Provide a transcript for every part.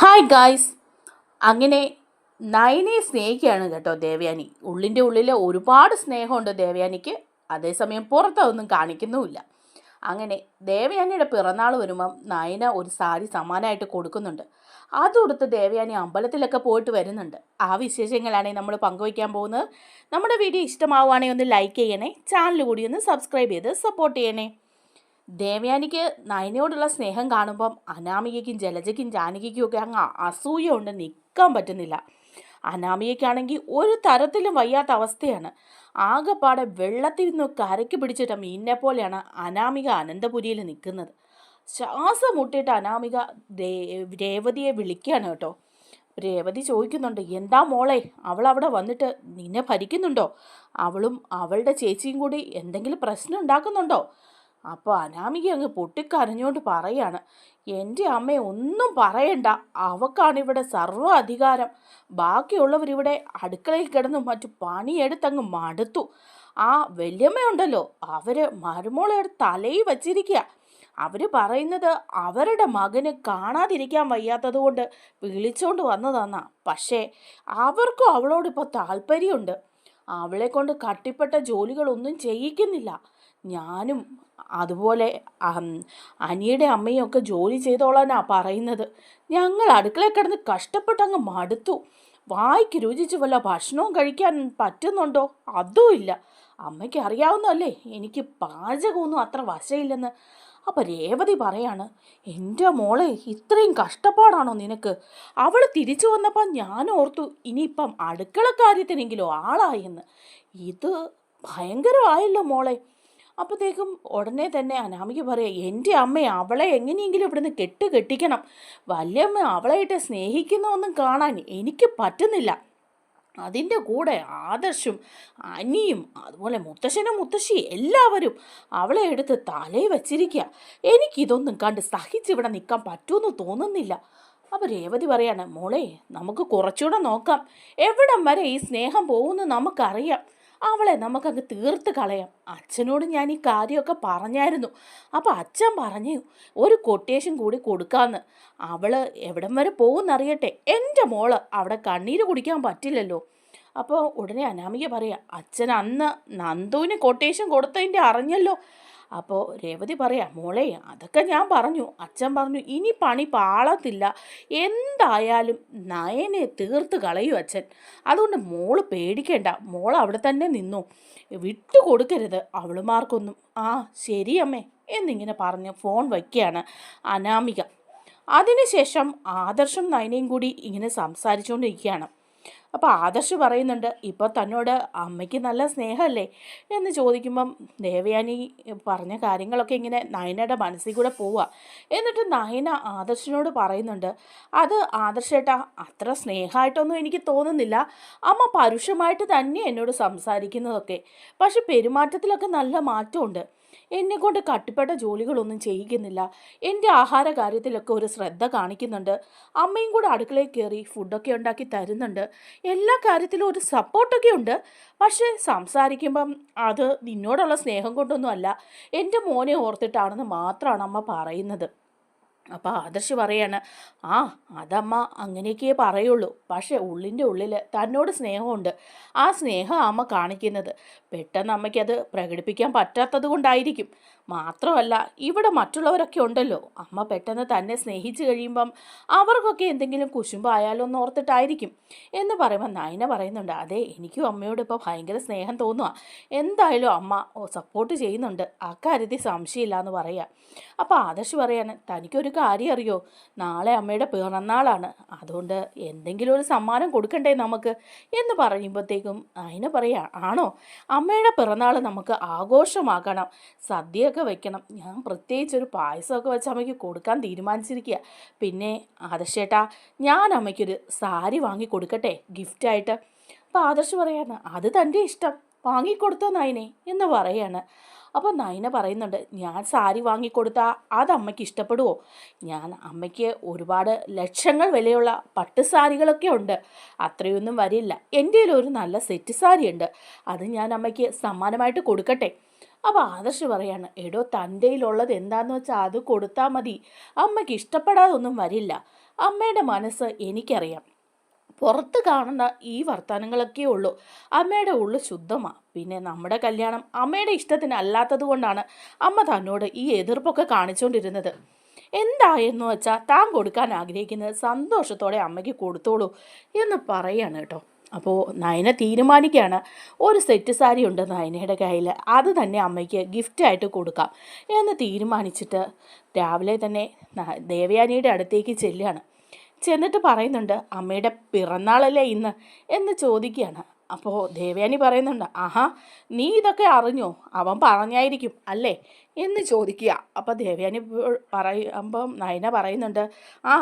Hi guys അങ്ങനെ നയനെ സ്നേഹിക്കുകയാണ് കേട്ടോ ദേവയാനി. ഉള്ളിന്റെ ഉള്ളിൽ ഒരുപാട് സ്നേഹമുണ്ട് ദേവയാനിക്ക്. അതേസമയം പുറത്തൊന്നും കാണിക്കുന്നുമില്ല. അങ്ങനെ ദേവയാനിയുടെ പിറന്നാൾ വരുമ്പം നയന ഒരു സാരി സമ്മാനമായിട്ട് കൊടുക്കുന്നുണ്ട്. അത് കൊടുത്ത് ദേവയാനി അമ്പലത്തിലൊക്കെ പോയിട്ട് വരുന്നുണ്ട്. ആ വിശേഷങ്ങളാണ് നമ്മൾ പങ്കുവയ്ക്കാൻ പോകുന്നത്. നമ്മുടെ വീഡിയോ ഇഷ്ടമാവുകയാണെങ്കിൽ ഒന്ന് ലൈക്ക് ചെയ്യണേ. ചാനൽ കൂടി ഒന്ന് സബ്സ്ക്രൈബ് ചെയ്ത് സപ്പോർട്ട് ചെയ്യണേ. ദേവയാനിക്ക് നയനയോടുള്ള സ്നേഹം കാണുമ്പം അനാമികയ്ക്കും ജലജയ്ക്കും ജാനകിക്കും ഒക്കെ അങ്ങ് അസൂയ കൊണ്ട് നിൽക്കാൻ പറ്റുന്നില്ല. അനാമികയ്ക്കാണെങ്കിൽ ഒരു തരത്തിലും വയ്യാത്ത അവസ്ഥയാണ്. ആകെപ്പാടെ വെള്ളത്തിൽ നിന്ന് കരയ്ക്ക് പിടിച്ചിട്ട മീനിനെ പോലെയാണ് അനാമിക അനന്തപുരിയിൽ നിൽക്കുന്നത് ശ്വാസം മുട്ടിയിട്ട് അനാമിക രേവതിയെ വിളിക്കുകയാണ് കേട്ടോ. രേവതി ചോദിക്കുന്നുണ്ട് എന്താ മോളെ അവൾ അവിടെ വന്നിട്ട് നിന്നെ ഭരിക്കുന്നുണ്ടോ? അവളും അവളുടെ ചേച്ചിയും കൂടി എന്തെങ്കിലും പ്രശ്നം ഉണ്ടാക്കുന്നുണ്ടോ? അപ്പോൾ അനാമിക അങ്ങ് പൊട്ടിക്കരഞ്ഞുകൊണ്ട് പറയാണ് എന്റെ അമ്മയെ ഒന്നും പറയണ്ട. അവക്കാണ് ഇവിടെ സർവ അധികാരം ബാക്കിയുള്ളവരിവിടെ അടുക്കളയിൽ കിടന്ന് മറ്റു പണിയെടുത്തങ്ങ് മടുത്തു. ആ വല്യമ്മയുണ്ടല്ലോ അവർ മരുമോളയുടെ തലയിൽ വച്ചിരിക്കുക അവർ പറയുന്നത് അവരുടെ മകന് കാണാതിരിക്കാൻ വയ്യാത്തത് കൊണ്ട് വിളിച്ചോണ്ട് വന്നതാന്നാ. പക്ഷേ അവർക്കും അവളോട് ഇപ്പോൾ താല്പര്യമുണ്ട്. അവളെ കൊണ്ട് കട്ടിപ്പെട്ട ജോലികളൊന്നും ചെയ്യിക്കുന്നില്ല. ഞാനും അതുപോലെ അനിയുടെ അമ്മയൊക്കെ ജോലി ചെയ്തോളാനാ പറയുന്നത്. ഞങ്ങൾ അടുക്കളയിൽ കിടന്ന് കഷ്ടപ്പെട്ടങ്ങ് മടുത്തു. വായിക്ക് രുചിച്ച് വല്ല ഭക്ഷണവും കഴിക്കാൻ പറ്റുന്നുണ്ടോ? അതും ഇല്ല. അമ്മയ്ക്ക് അറിയാവുന്നതല്ലേ എനിക്ക് പാചകമൊന്നും അത്ര വശയില്ലെന്ന്. അപ്പം രേവതി പറയാണ് എന്റെ മോളെ ഇത്രയും കഷ്ടപ്പാടാണോ നിനക്ക്? അവൾ തിരിച്ചു വന്നപ്പോൾ ഞാൻ ഓർത്തു ഇനിയിപ്പം അടുക്കള കാര്യത്തിനെങ്കിലും ആളായെന്ന് ഇത് ഭയങ്കരമായല്ലോ മോളെ. അപ്പോഴത്തേക്കും ഉടനെ തന്നെ അനാമിക പറയാം എന്റെ അമ്മ അവളെ എങ്ങനെയെങ്കിലും ഇവിടുന്ന് കെട്ട് കെട്ടിക്കണം. വല്യമ്മ അവളായിട്ട് സ്നേഹിക്കുന്നതൊന്നും കാണാൻ എനിക്ക് പറ്റുന്നില്ല. അതിന്റെ കൂടെ ആദർശും അനിയും അതുപോലെ മുത്തശ്ശനും മുത്തശ്ശി എല്ലാവരും അവളെ എടുത്ത് തലയിൽ വച്ചിരിക്കുക എനിക്കിതൊന്നും കണ്ട് സഹിച്ചിവിടെ നിൽക്കാൻ പറ്റുമെന്ന് തോന്നുന്നില്ല. അപ്പോൾ രേവതി പറയാണ് മോളെ നമുക്ക് കുറച്ചുകൂടെ നോക്കാം. എവിടം വരെ ഈ സ്നേഹം പോകുമെന്ന് നമുക്കറിയാം. അവളെ നമുക്കങ്ങ് തീർത്ത് കളയാം. അച്ഛനോട് ഞാൻ ഈ കാര്യമൊക്കെ പറഞ്ഞായിരുന്നു. അപ്പോൾ അച്ഛൻ പറഞ്ഞു ഒരു കൊട്ടേഷൻ കൂടി കൊടുക്കാമെന്ന് അവൾ എവിടം വരെ പോകുമെന്നറിയട്ടെ എന്റെ മോൾ അവിടെ കണ്ണീര് കുടിക്കാൻ പറ്റില്ലല്ലോ. അപ്പോൾ ഉടനെ അനാമിക പറയാം അച്ഛൻ അന്ന് നന്ദുവിന് കൊട്ടേഷൻ കൊടുത്തതിന്റെ അറിഞ്ഞല്ലോ. അപ്പോൾ രേവതി പറയാം മോളെ അതൊക്കെ ഞാൻ പറഞ്ഞു. അച്ഛൻ പറഞ്ഞു ഇനി പണി പാളത്തില്ല. എന്തായാലും നയനെ തീർത്ത് കളയൂ അച്ഛൻ. അതുകൊണ്ട് മോൾ പേടിക്കേണ്ട. മോൾ അവിടെ തന്നെ നിന്നു. വിട്ടു കൊടുക്കരുത് അവളുമാർക്കൊന്നും. ആ ശരി അമ്മേ എന്നിങ്ങനെ പറഞ്ഞ് ഫോൺ വയ്ക്കുകയാണ് അനാമിക. അതിനുശേഷം ആദർശം നയനയും കൂടി ഇങ്ങനെ സംസാരിച്ചുകൊണ്ടിരിക്കുകയാണ്. അപ്പോൾ ആദർശ് പറയുന്നുണ്ട് ഇപ്പോൾ തന്നോട് അമ്മയ്ക്ക് നല്ല സ്നേഹമല്ലേ എന്ന് ചോദിക്കുമ്പം ദേവയാനി പറഞ്ഞ കാര്യങ്ങളൊക്കെ ഇങ്ങനെ നയനയുടെ മനസ്സിൽ കൂടെ പോവുക എന്നിട്ട് നയന ആദർശിനോട് പറയുന്നുണ്ട് അത് ആദർശേട്ടാ അത്ര സ്നേഹമായിട്ടൊന്നും എനിക്ക് തോന്നുന്നില്ല. അമ്മ പരുഷമായിട്ട് തന്നെ എന്നോട് സംസാരിക്കുന്നതൊക്കെ. പക്ഷെ പെരുമാറ്റത്തിലൊക്കെ നല്ല മാറ്റമുണ്ട്. എന്നെ കൊണ്ട് കട്ടിപ്പെട്ട ജോലികളൊന്നും ചെയ്യിക്കുന്നില്ല. എന്റെ ആഹാര കാര്യത്തിലൊക്കെ ഒരു ശ്രദ്ധ കാണിക്കുന്നുണ്ട്. അമ്മയും കൂടെ അടുക്കളയിൽ കയറി ഫുഡൊക്കെ ഉണ്ടാക്കി തരുന്നുണ്ട്. എല്ലാ കാര്യത്തിലും ഒരു സപ്പോർട്ടൊക്കെ ഉണ്ട്. പക്ഷേ സംസാരിക്കുമ്പം അത് നിന്നോടുള്ള സ്നേഹം കൊണ്ടൊന്നും അല്ല എന്റെ മോനെ ഓർത്തിട്ടാണെന്ന് മാത്രമാണ് അമ്മ പറയുന്നത്. അപ്പോൾ ആദർശ് പറയാണ് ആ അതമ്മ അങ്ങനെയൊക്കെയേ പറയുള്ളൂ. പക്ഷേ ഉള്ളിന്റെ ഉള്ളിൽ തന്നോട് സ്നേഹമുണ്ട്. ആ സ്നേഹം അമ്മ കാണിക്കുന്നത്. പെട്ടെന്ന് അമ്മയ്ക്കത് പ്രകടിപ്പിക്കാൻ പറ്റാത്തത് കൊണ്ടായിരിക്കും. മാത്രമല്ല ഇവിടെ മറ്റുള്ളവരൊക്കെ ഉണ്ടല്ലോ. അമ്മ പെട്ടെന്ന് തന്നെ സ്നേഹിച്ചു കഴിയുമ്പം അവർക്കൊക്കെ എന്തെങ്കിലും കുശുമ്പായാലോ എന്ന് ഓർത്തിട്ടായിരിക്കും. എന്ന് പറയുമ്പോൾ നയന പറയുന്നുണ്ട് അതെ എനിക്കും അമ്മയോട് ഇപ്പോൾ ഭയങ്കര സ്നേഹം തോന്നുക എന്തായാലും അമ്മ സപ്പോർട്ട് ചെയ്യുന്നുണ്ട്. അക്കാര്യത്തിൽ സംശയമില്ല എന്ന് പറയാം. അപ്പോൾ ആദർശ് പറയാണ് തനിക്കൊരു കാര്യം അറിയോ? നാളെ അമ്മയുടെ പിറന്നാളാണ്. അതുകൊണ്ട് എന്തെങ്കിലും ഒരു സമ്മാനം കൊടുക്കണ്ടേ നമുക്ക്? എന്ന് പറയുമ്പോഴത്തേക്കും നയന പറയാ ആണോ? അമ്മയുടെ പിറന്നാൾ നമുക്ക് ആഘോഷമാക്കണം സദ്യയൊക്കെ വെക്കണം. ഞാൻ പ്രത്യേകിച്ച് ഒരു പായസമൊക്കെ വെച്ച് അമ്മയ്ക്ക് കൊടുക്കാൻ തീരുമാനിച്ചിരിക്കുക പിന്നെ ആദർശേട്ടാ ഞാൻ അമ്മയ്ക്കൊരു സാരി വാങ്ങി കൊടുക്കട്ടെ ഗിഫ്റ്റായിട്ട് അപ്പോൾ ആദർശ് പറയാണ് അത് തന്റെ ഇഷ്ടം. വാങ്ങിക്കൊടുത്തോ നയനെ? എന്ന് പറയാണ്. അപ്പോൾ നയന പറയുന്നുണ്ട് ഞാൻ സാരി വാങ്ങിക്കൊടുത്താൽ അത് അമ്മയ്ക്ക് ഇഷ്ടപ്പെടുമോ ഞാൻ അമ്മയ്ക്ക് ഒരുപാട് ലക്ഷങ്ങൾ വിലയുള്ള പട്ട് സാരികളൊക്കെ ഉണ്ട്. അത്രയൊന്നും വരില്ല. എന്റെ ഒരു നല്ല സെറ്റ് സാരി ഉണ്ട് അത് ഞാൻ അമ്മയ്ക്ക് സമ്മാനമായിട്ട് കൊടുക്കട്ടെ? അപ്പോൾ ആദർശ് പറയാണ് എടോ തന്റെയിലുള്ളത് എന്താണെന്ന് വെച്ചാൽ അത് കൊടുത്താൽ മതി. അമ്മയ്ക്ക് ഇഷ്ടപ്പെടാതൊന്നും വരില്ല. അമ്മയുടെ മനസ്സ് എനിക്കറിയാം. പുറത്ത് കാണുന്ന ഈ വർത്തമാനങ്ങളൊക്കെ ഉള്ളൂ. അമ്മയുടെ ഉള്ളു ശുദ്ധമാണ് പിന്നെ നമ്മുടെ കല്യാണം അമ്മയുടെ ഇഷ്ടത്തിന് അല്ലാത്തത് കൊണ്ടാണ് അമ്മ തന്നോട് ഈ എതിർപ്പൊക്കെ കാണിച്ചുകൊണ്ടിരുന്നത് എന്തായെന്ന് വെച്ചാൽ താൻ കൊടുക്കാൻ ആഗ്രഹിക്കുന്നത് സന്തോഷത്തോടെ അമ്മയ്ക്ക് കൊടുത്തോളൂ എന്ന് പറയാണ് കേട്ടോ. അപ്പോൾ നയന തീരുമാനിക്കുകയാണ്. ഒരു സെറ്റ് സാരി ഉണ്ട് നയനയുടെ കയ്യിൽ അത് തന്നെ അമ്മയ്ക്ക് ഗിഫ്റ്റായിട്ട് കൊടുക്കാം എന്ന് തീരുമാനിച്ചിട്ട് രാവിലെ തന്നെ ദേവയാനിയുടെ അടുത്തേക്ക് ചെല്ലുകയാണ്. ചെന്നിട്ട് പറയുന്നുണ്ട് അമ്മയുടെ പിറന്നാളല്ലേ ഇന്ന്? എന്ന് ചോദിക്കുകയാണ്. അപ്പോൾ ദേവയാനി പറയുന്നുണ്ട് ആഹാ നീ ഇതൊക്കെ അറിഞ്ഞോ? അവൻ പറഞ്ഞായിരിക്കും അല്ലേ? എന്ന് ചോദിക്കുക. അപ്പോൾ ദേവയാനി പറയുമ്പം നയന പറയുന്നുണ്ട് ആ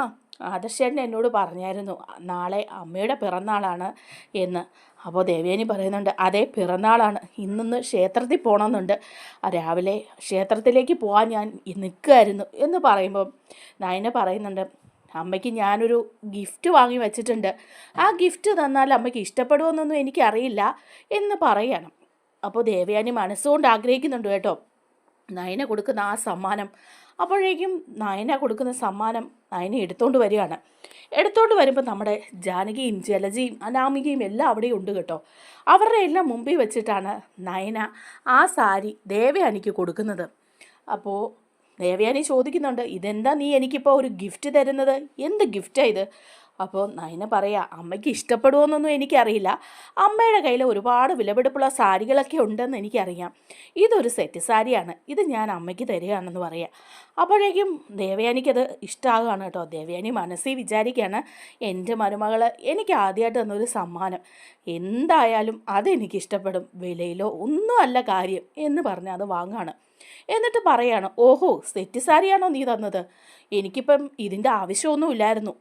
ആദർശേട്ടൻ എന്നോട് പറഞ്ഞായിരുന്നു നാളെ അമ്മയുടെ പിറന്നാളാണ് എന്ന്. അപ്പോൾ ദേവയാനി പറയുന്നുണ്ട് അതേ പിറന്നാളാണ്. ഇന്നൊന്ന് ക്ഷേത്രത്തിൽ പോകണമെന്നുണ്ട് രാവിലെ ക്ഷേത്രത്തിലേക്ക് പോകാൻ ഞാൻ നിൽക്കുമായിരുന്നു എന്ന് പറയുമ്പം നയന പറയുന്നുണ്ട് അമ്മയ്ക്ക് ഞാനൊരു ഗിഫ്റ്റ് വാങ്ങി വെച്ചിട്ടുണ്ട്. ആ ഗിഫ്റ്റ് തന്നാൽ അമ്മയ്ക്ക് ഇഷ്ടപ്പെടുമെന്നൊന്നും എനിക്കറിയില്ല എന്ന് പറയണം. അപ്പോൾ ദേവയാനി മനസ്സുകൊണ്ട് ആഗ്രഹിക്കുന്നുണ്ട് കേട്ടോ. നയന കൊടുക്കുന്ന ആ സമ്മാനം. അപ്പോഴേക്കും നയന കൊടുക്കുന്ന സമ്മാനം നയന എടുത്തോണ്ട് വരികയാണ്. എടുത്തോണ്ട് വരുമ്പോൾ നമ്മുടെ ജാനകിയും ജലജയും അനാമികയും എല്ലാം അവിടെ ഉണ്ട് കേട്ടോ. അവരുടെ എല്ലാം മുമ്പിൽ വെച്ചിട്ടാണ് നയന ആ സാരി ദേവയാനിക്ക് കൊടുക്കുന്നത്. അപ്പോൾ ദേവയാനി ചോദിക്കുന്നുണ്ട് ഇതെന്താ നീ എനിക്കിപ്പോൾ ഒരു ഗിഫ്റ്റ് തരുന്നത്? എന്ത് ഗിഫ്റ്റാണ് ഇത്? അപ്പോൾ നയന പറയാ അമ്മയ്ക്ക് ഇഷ്ടപ്പെടുമോന്നൊന്നും എനിക്കറിയില്ല. അമ്മയുടെ കയ്യിൽ ഒരുപാട് വിലപിടിപ്പുള്ള സാരികളൊക്കെ ഉണ്ടെന്ന് എനിക്കറിയാം. ഇതൊരു സെറ്റ് സാരിയാണ്. ഇത് ഞാൻ അമ്മയ്ക്ക് തരികയാണെന്ന് പറയാം. അപ്പോഴേക്കും ദേവയാനിക്കത് ഇഷ്ടമാകുകയാണ് കേട്ടോ. ദേവയാനി മനസ്സിൽ വിചാരിക്കുകയാണ് എന്റെ മരുമകൾ എനിക്ക് ആദ്യമായിട്ട് തന്നൊരു സമ്മാനം. എന്തായാലും അതെനിക്ക് ഇഷ്ടപ്പെടും. വിലയിലോ ഒന്നും അല്ല കാര്യം എന്ന് പറഞ്ഞ് അത് വാങ്ങാണ്. എന്നിട്ട് പറയാണ് ഓഹോ സെറ്റ് സാരിയാണോ നീ തന്നത്? എനിക്കിപ്പം ഇതിന്റെ ആവശ്യമൊന്നുമില്ലായിരുന്നു.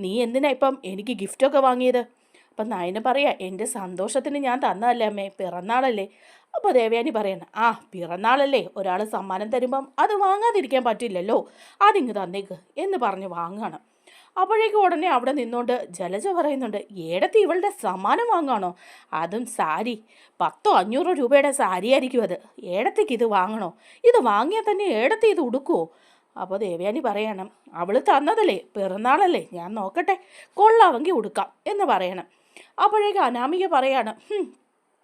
നീ എന്തിനാ ഇപ്പം എനിക്ക് ഗിഫ്റ്റൊക്കെ വാങ്ങിയത്? അപ്പം നയന പറയാ എന്റെ സന്തോഷത്തിന് ഞാൻ തന്നതല്ലേ അമ്മേ പിറന്നാളല്ലേ? അപ്പോൾ ദേവയാനി പറയണം ആ പിറന്നാളല്ലേ. ഒരാൾ സമ്മാനം തരുമ്പം അത് വാങ്ങാതിരിക്കാൻ പറ്റില്ലല്ലോ. അതിങ്ങ് തന്നേക്ക് എന്ന് പറഞ്ഞ് വാങ്ങുകയാണ് അപ്പോഴേക്കും ഉടനെ അവിടെ നിന്നുകൊണ്ട് ജലജ പറയുന്നുണ്ട് ഏടത്തി ഇവളുടെ സമ്മാനം വാങ്ങാണോ? അതും സാരി. പത്തോ അഞ്ഞൂറോ രൂപയുടെ സാരിയായിരിക്കും അത്. ഏടത്തേക്ക് ഇത് വാങ്ങണോ? ഇത് വാങ്ങിയാൽ തന്നെ ഏടത്തി ഇത് ഉടുക്കുവോ? അപ്പോൾ ദേവയാനി പറയണം അവൾ തന്നതല്ലേ പിറന്നാളല്ലേ ഞാൻ നോക്കട്ടെ കൊള്ളാമെങ്കിൽ ഉടുക്കാം എന്ന് പറയണം. അപ്പോഴേക്ക് അനാമിക പറയാണ് "ഹും,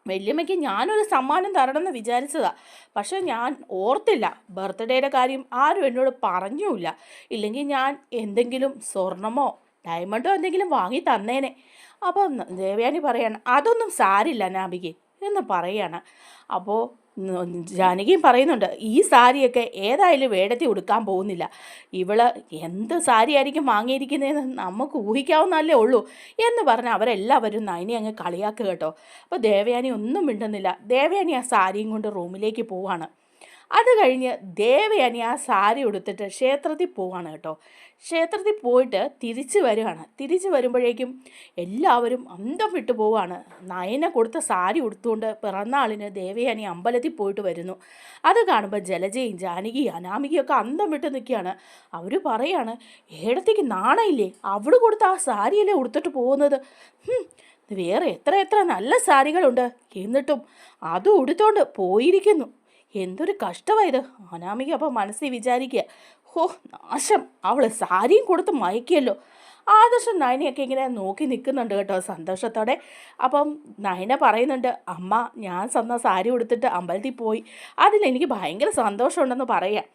വല്യമ്മയ്ക്ക് ഞാനൊരു സമ്മാനം തരണമെന്ന് വിചാരിച്ചതാ പക്ഷെ ഞാൻ ഓർത്തില്ല ബർത്ത്ഡേയുടെ കാര്യം ആരും എന്നോട് പറഞ്ഞുമില്ല ഇല്ലെങ്കിൽ ഞാൻ എന്തെങ്കിലും സ്വർണമോ ഡയമണ്ടോ എന്തെങ്കിലും വാങ്ങി തന്നേനെ. അപ്പം ദേവയാനി പറയാണ് അതൊന്നും സാരില്ല നാബിക്ക് എന്ന് പറയാണ്. അപ്പോൾ ജാനകിയും പറയുന്നുണ്ട് ഈ സാരിയൊക്കെ ഏതായാലും വേടത്തി ഉടുക്കാൻ പോകുന്നില്ല. ഇവൾ എന്ത് സാരി ആയിരിക്കും വാങ്ങിയിരിക്കുന്നതെന്ന് നമുക്ക് ഊഹിക്കാവുന്നല്ലേ ഉള്ളൂ എന്ന് പറഞ്ഞ് അവരെല്ലാവരും നയനെ അങ്ങ് കളിയാക്കുക കേട്ടോ. അപ്പോൾ ദേവയാനി ഒന്നും മിണ്ടുന്നില്ല. ദേവയാനി ആ സാരിയും കൊണ്ട് റൂമിലേക്ക് പോവാണ്. അത് കഴിഞ്ഞ് ദേവയാനി ആ സാരി ഉടുത്തിട്ട് ക്ഷേത്രത്തിൽ പോവാണ് കേട്ടോ. ക്ഷേത്രത്തിൽ പോയിട്ട് തിരിച്ചു വരികയാണ് തിരിച്ചു വരുമ്പോഴേക്കും എല്ലാവരും അന്തം വിട്ടു പോവാണ്. നയന കൊടുത്ത സാരി ഉടുത്തുകൊണ്ട് പിറന്നാളിന് ദേവയാനി അമ്പലത്തിൽ പോയിട്ട് വരുന്നു. അത് കാണുമ്പോൾ ജലജയും ജാനകി അനാമികയൊക്കെ അന്തം വിട്ട് നിൽക്കുകയാണ്. അവർ പറയാണ് ഏടത്തേക്ക് നാണയില്ലേ? അവൾ കൊടുത്ത ആ സാരിയല്ലേ ഉടുത്തിട്ട് പോകുന്നത്? വേറെ എത്ര എത്ര നല്ല സാരികളുണ്ട്. എന്നിട്ടും അതും ഉടുത്തോണ്ട് പോയിരിക്കുന്നു. എന്തൊരു കഷ്ടമായത് അനാമിക അപ്പം മനസ്സിൽ വിചാരിക്കുക ഹോ നാശം. അവൾ സാരിയും കൊടുത്ത് മയക്കിയല്ലോ. ആദർശം നയനയൊക്കെ ഇങ്ങനെ നോക്കി നിൽക്കുന്നുണ്ട് കേട്ടോ സന്തോഷത്തോടെ. അപ്പം നയന പറയുന്നുണ്ട് അമ്മ ഞാൻ തന്ന സാരി കൊടുത്തിട്ട് അമ്പലത്തിൽ പോയി. അതിലെനിക്ക് ഭയങ്കര സന്തോഷമുണ്ടെന്ന് പറയാം.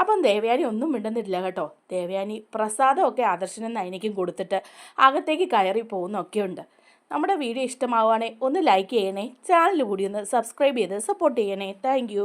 അപ്പം ദേവയാനി ഒന്നും മിണ്ടുന്നില്ല കേട്ടോ. ദേവയാനി പ്രസാദമൊക്കെ ആദർശനും നയനയ്ക്കും കൊടുത്തിട്ട് അകത്തേക്ക് കയറി പോകുന്നൊക്കെയുണ്ട്. നമ്മുടെ വീഡിയോ ഇഷ്ടമാവുകയാണെങ്കിൽ ഒന്ന് ലൈക്ക് ചെയ്യണേ ചാനൽ കൂടി ഒന്ന് സബ്സ്ക്രൈബ് ചെയ്ത് സപ്പോർട്ട് ചെയ്യണേ. താങ്ക്